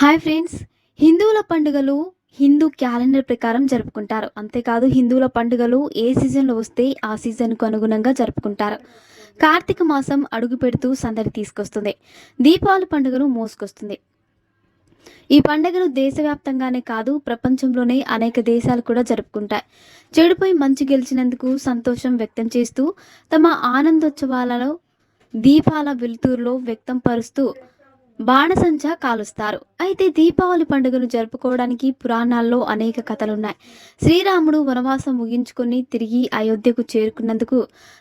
Hi friends. హిందువుల పండుగలు Hindu calendar ప్రకారం జరుపుకుంటారు. అంతేకాదు హిందువుల పండుగలు ఏ సీజన్లో వస్తే ఆ సీజన్కు అనుగుణంగా జరుపుకుంటారు. కార్తీక మాసం అడుగు పెడుతూ సందడి తీసుకొస్తుంది. దీపావళి పండుగను మోసుకొస్తుంది. ఈ పండుగను దేశవ్యాప్తంగానే కాదు ప్రపంచంలోనే అనేక దేశాలు కూడా జరుపుకుంటాయి. చెడుపై మంచి గెలిచినందుకు సంతోషం వ్యక్తం చేస్తూ తమ ఆనందోత్సవాలలో దీపాల వెలుతురులో వ్యక్తం పరుస్తూ బాణసంచ కాలుస్తారు. అయితే దీపావళి పండుగను జరుపుకోవడానికి పురాణాల్లో అనేక కథలున్నాయి. శ్రీరాముడు వనవాసం ముగించుకొని తిరిగి అయోధ్యకు చేరుకున్నందుకు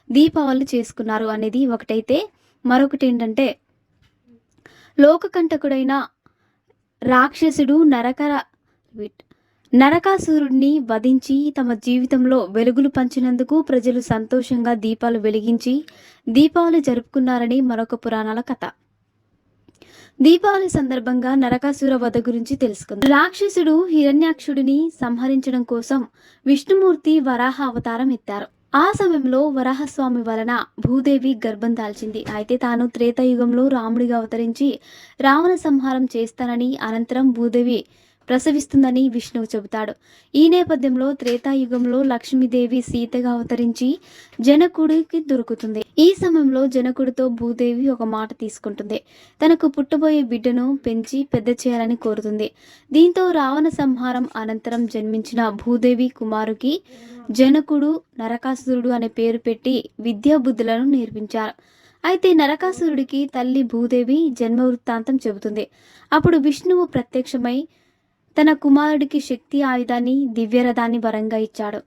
దీపావళి చేసుకున్నారు అనేది ఒకటైతే. మరొకటి ఏంటంటే లోకకంటకుడైన రాక్షసుడు నరకర నరకాసురుణ్ణి నరకాసురుడిని వధించి తమ జీవితంలో వెలుగులు పంచినందుకు ప్రజలు సంతోషంగా దీపాలు వెలిగించి దీపావళి జరుపుకున్నారని మరొక పురాణాల కథ. దీపావళి సందర్భంగా నరకాసుర వధ గురించి తెలుసుకుంది. రాక్షసుడు హిరణ్యాక్షుడిని సంహరించడం కోసం విష్ణుమూర్తి వరాహ అవతారం ఎత్తారు. ఆ సమయంలో వరాహస్వామి వలన భూదేవి గర్భం దాల్చింది. అయితే తాను త్రేతాయుగంలో రాముడిగా అవతరించి రావణ సంహారం చేస్తానని అనంతరం భూదేవి ప్రసవిస్తుందని విష్ణువు చెబుతాడు. ఈ నేపథ్యంలో త్రేతాయుగంలో లక్ష్మీదేవి సీతగా అవతరించి జనకుడికి దొరుకుతుంది. ఈ సమయంలో జనకుడితో భూదేవి ఒక మాట తీసుకుంటుంది. తనకు పుట్టబోయే బిడ్డను పెంచి పెద్ద చేయాలని కోరుతుంది. దీంతో రావణ సంహారం అనంతరం జన్మించిన భూదేవి కుమారుకి జనకుడు నరకాసురుడు అనే పేరు పెట్టి విద్యా బుద్ధులను నేర్పించారు. అయితే నరకాసురుడికి తల్లి భూదేవి జన్మ వృత్తాంతం చెబుతుంది. అప్పుడు విష్ణువు ప్రత్యక్షమై తన కుమారుడికి శక్తి ఆయుధాన్ని దివ్యరథాన్ని వరంగా ఇచ్చాడు.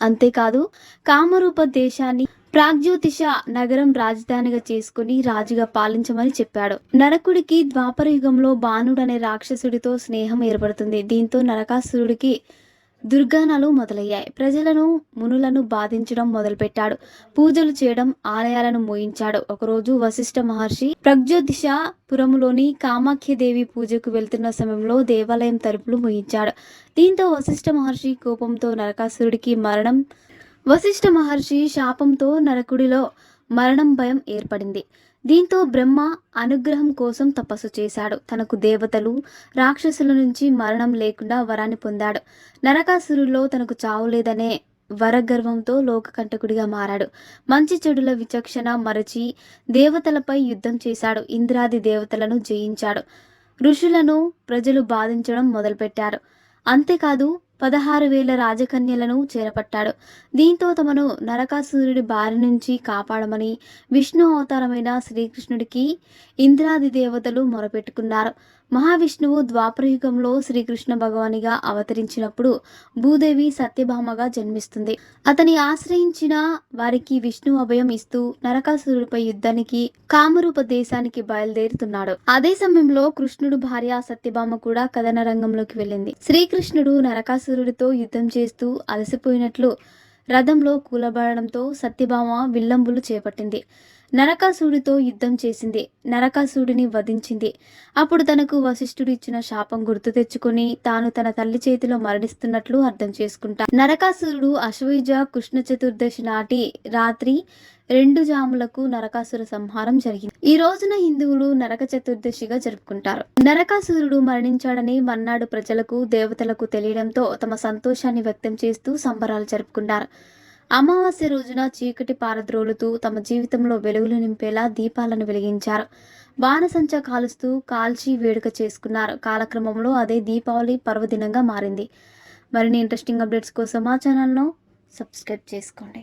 అంతేకాదు కామరూప దేశాన్ని ప్రాగ్జ్యోతిష నగరం రాజధానిగా చేసుకుని రాజుగా పాలించమని చెప్పాడు. నరకుడికి ద్వాపర యుగంలో బాణుడు అనే రాక్షసుడితో స్నేహం ఏర్పడుతుంది. దీంతో నరకాసురుడికి దుర్గానాలు మొదలయ్యాయి. ప్రజలను మునులను బాధించడం మొదలుపెట్టాడు. పూజలు చేయడం ఆలయాలను మోయించాడు. ఒకరోజు వశిష్ఠ మహర్షి ప్రగ్జ్యోతిష పురములోని కామాఖ్యదేవి పూజకు వెళ్తున్న సమయంలో దేవాలయం తలుపులు మోయించాడు. దీంతో వశిష్ఠ మహర్షి కోపంతో నరకాసురుడికి మరణం వశిష్ఠ మహర్షి శాపంతో నరకుడిలో మరణం భయం ఏర్పడింది. దీంతో బ్రహ్మ అనుగ్రహం కోసం తపస్సు చేశాడు. తనకు దేవతలు రాక్షసుల నుంచి మరణం లేకుండా వరాన్ని పొందాడు. నరకాసురులో తనకు చావు లేదనే వరగర్వంతో లోకకంటకుడిగా మారాడు. మంచి చెడుల విచక్షణ మరచి దేవతలపై యుద్ధం చేశాడు. ఇంద్రాది దేవతలను జయించాడు. ఋషులను ప్రజలు బాధించడం మొదలుపెట్టారు. అంతేకాదు పదహారు వేల రాజకన్యలను చేరపట్టాడు. దీంతో తమను నరకాసురుడి బారి నుంచి కాపాడమని విష్ణు అవతారమైన శ్రీకృష్ణుడికి ఇంద్రాది దేవతలు మొరపెట్టుకున్నారు. మహావిష్ణువు ద్వాపరయుగంలో శ్రీకృష్ణ భగవానిగా అవతరించినప్పుడు భూదేవి సత్యభామగా జన్మిస్తుంది. అతని ఆశ్రయించిన వారికి విష్ణు అభయం ఇస్తూ నరకాసురుడిపై యుద్ధానికి కామరూప దేశానికి బయలుదేరుతున్నాడు. అదే సమయంలో కృష్ణుడు భార్య సత్యభామ కూడా కథన రంగంలోకి వెళ్ళింది. శ్రీకృష్ణుడు నరకాసురుడితో యుద్ధం చేస్తూ అలసిపోయినట్లు రథంలో కూలబడడంతో సత్యభామ విల్లంబులు చేపట్టింది. నరకాసుడితో యుద్ధం చేసింది. నరకాసుడిని వధించింది. అప్పుడు తనకు వశిష్ఠుడు ఇచ్చిన శాపం గుర్తు తెచ్చుకొని తాను తన తల్లి చేతిలో మరణిస్తున్నట్లు అర్థం చేసుకుంటా. నరకాసురుడు అశ్వయుజ కృష్ణ చతుర్దశి నాటి రాత్రి రెండు జాములకు నరకాసుర సంహారం జరిగింది. ఈ రోజున హిందువులు నరక చతుర్దశిగా జరుపుకుంటారు. నరకాసురుడు మరణించాడని మన్నాడు ప్రజలకు దేవతలకు తెలియడంతో తమ సంతోషాన్ని వ్యక్తం చేస్తూ సంబరాలు జరుపుకున్నారు అమావాస్య రోజున చీకటి పారద్రోలుతూ తమ జీవితంలో వెలుగులు నింపేలా దీపాలను వెలిగించారు. బాణసంచా కాలుస్తూ కాల్చి వేడుక చేసుకున్నారు. కాలక్రమంలో అదే దీపావళి పర్వదినంగా మారింది. మరిన్ని ఇంట్రెస్టింగ్ అప్డేట్స్ కోసం మా ఛానల్ను సబ్స్క్రైబ్ చేసుకోండి.